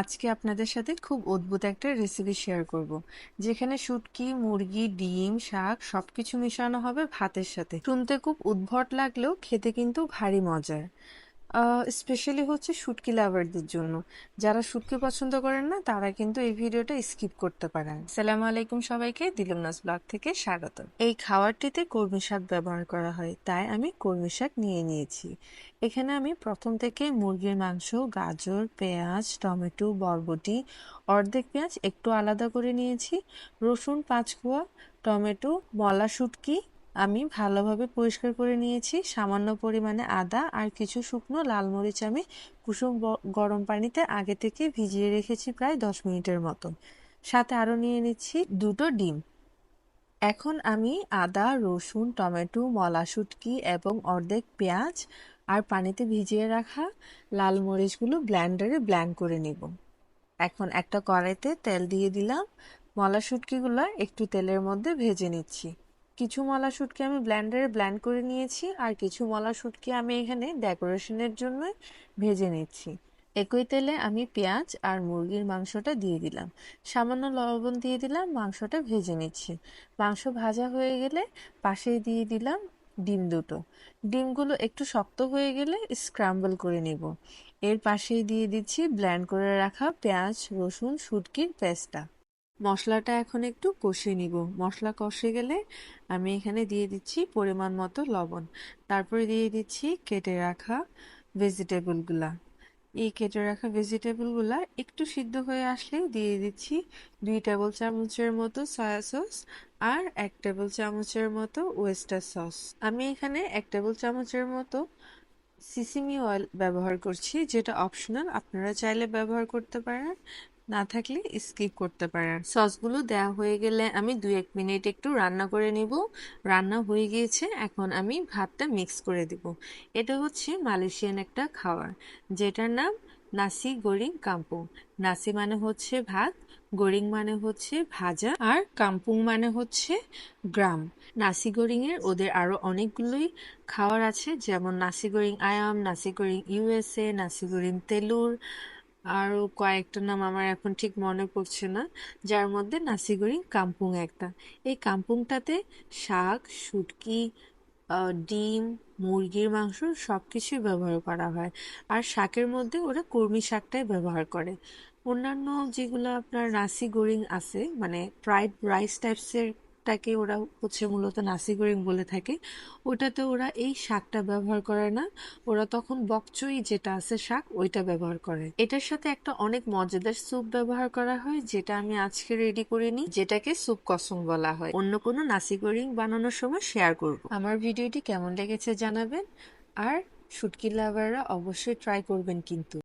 আজকে আপনাদের সাথে খুব অদ্ভুত একটা রেসিপি শেয়ার করব। যেখানে শুটকি, মুরগি, ডিম, শাক সবকিছু মিশানো হবে ভাতের সাথে। শুনতে খুব উদ্ভট লাগলেও খেতে কিন্তু ভারী মজার। স্পেশালি হচ্ছে শুটকি লাভারদের জন্য। যারা শুটকি পছন্দ করেন না, তারা কিন্তু এই ভিডিওটা স্কিপ করতে পারেন। সালাম আলাইকুম সবাইকে দিলুমনাস ব্লগ থেকে স্বাগত এই খাবারটিতে কর্মী শাক ব্যবহার করা হয়, তাই আমি কর্মী শাক নিয়ে নিয়েছি। এখানে আমি প্রথম থেকে মুরগির মাংস, গাজর, পেঁয়াজ, টমেটো, বরবটি, অর্ধেক পেঁয়াজ একটু আলাদা করে নিয়েছি, রসুন পাঁচ কোয়া টমেটো, মলা শুটকি আমি ভালোভাবে পরিষ্কার করে নিয়েছি। সামান্য পরিমাণে আদা আর কিছু শুকনো লাল মরিচ আমি কুসুম গরম পানিতে আগে থেকে ভিজিয়ে রেখেছি প্রায় দশ মিনিটের মতন। সাথে আরও নিয়ে নিচ্ছি দুটো ডিম। এখন আমি আদা, রসুন, টমেটো মলা শুটকি এবং অর্ধেক পেঁয়াজ আর পানিতে ভিজিয়ে রাখা লাল মরিচগুলো ব্ল্যান্ডারে ব্ল্যান্ড করে নিব। এখন একটা কড়াইতে তেল দিয়ে দিলাম। মলা শুটকিগুলো একটু তেলের মধ্যে ভেজে নিচ্ছি। কিছু মলা শুটকি আমি ব্ল্যান্ডারে ব্ল্যান্ড করে নিয়েছি, আর কিছু মলা শুটকি আমি এখানে ডেকোরেশনের জন্য ভেজে নিচ্ছি। একই তেলে আমি পেঁয়াজ আর মুরগির মাংসটা দিয়ে দিলাম। সামান্য লবণ দিয়ে দিলাম, মাংসটা ভেজে নিচ্ছি। মাংস ভাজা হয়ে গেলে পাশেই দিয়ে দিলাম ডিম দুটো। ডিমগুলো একটু শক্ত হয়ে গেলে স্ক্রাম্বল করে নিব। এর পাশেই দিয়ে দিচ্ছি ব্ল্যান্ড করে রাখা পেঁয়াজ, রসুন, শুটকির পেস্টটা। মশলাটা এখন একটু কষিয়ে নিব। মশলা কষে গেলে আমি এখানে দিয়ে দিচ্ছি পরিমাণ মতো লবণ। তারপরে দিয়ে দিচ্ছি কেটে রাখা ভেজিটেবলগুলা। এই কেটে রাখা ভেজিটেবলগুলা একটু সিদ্ধ হয়ে আসলে দিয়ে দিচ্ছি দুই টেবিল চামচের মতো সয়া সস আর এক টেবিল চামচের মতো ওয়েস্টার সস আমি এখানে এক টেবিল চামচের মতো সিসিমি অয়েল ব্যবহার করছি, যেটা অপশনাল আপনারা চাইলে ব্যবহার করতে পারেন। না থাকলে স্কিপ করতে পারেন। সসগুলো দেওয়া হয়ে গেলে আমি দুই এক মিনিট একটু রান্না করে নিব। রান্না হয়ে গিয়েছে, এখন আমি ভাতটা মিক্স করে দিব। এটা হচ্ছে মালয়েশিয়ান একটা খাবার, যেটার নাম নাসি গরিং কাম্পু নাসি মানে হচ্ছে ভাত গরিং মানে হচ্ছে ভাজা, আর কাম্পুং মানে হচ্ছে গ্রাম। নাসি গরিংয়ের ওদের আরও অনেকগুলোই খাবার আছে, যেমন নাসি গরিং আয়াম নাসি গরিং ইউএসএ নাসি গরিং তেলুর আরও কয়েকটা নাম আমার এখন ঠিক মনে পড়ছে না, যার মধ্যে নাসিগড়ি কাম্পুং একটা। এই কাম্পুংটাতে শাক, শুটকি ডিম, মুরগির মাংস সব কিছুই ব্যবহার করা হয়। আর শাকের মধ্যে ওরা কর্মী শাকটাই ব্যবহার করে। অন্যান্য যেগুলো আপনার নাসি গোরিং আছে মানে ফ্রাইড রাইস টাইপসের শাকটাকে ওরা হচ্ছে মূলত নাসি গরিং বলে থাকে। ওটাতে ওরা এই শাকটা ব্যবহার করে না। ওরা তখন বকচই যেটা আছে শাক, ওইটা ব্যবহার করে। এটার সাথে একটা অনেক মজাদার স্যুপ ব্যবহার করা হয়, যেটা আমি আজকে রেডি করে নিই, যেটাকে স্যুপ কসম বলা হয়। অন্য কোনো নাসি গরিং বানানোর সময় শেয়ার করব। আমার ভিডিওটি কেমন লেগেছে জানাবেন, আর শুটকি লাভাররা অবশ্যই ট্রাই করবেন কিন্তু।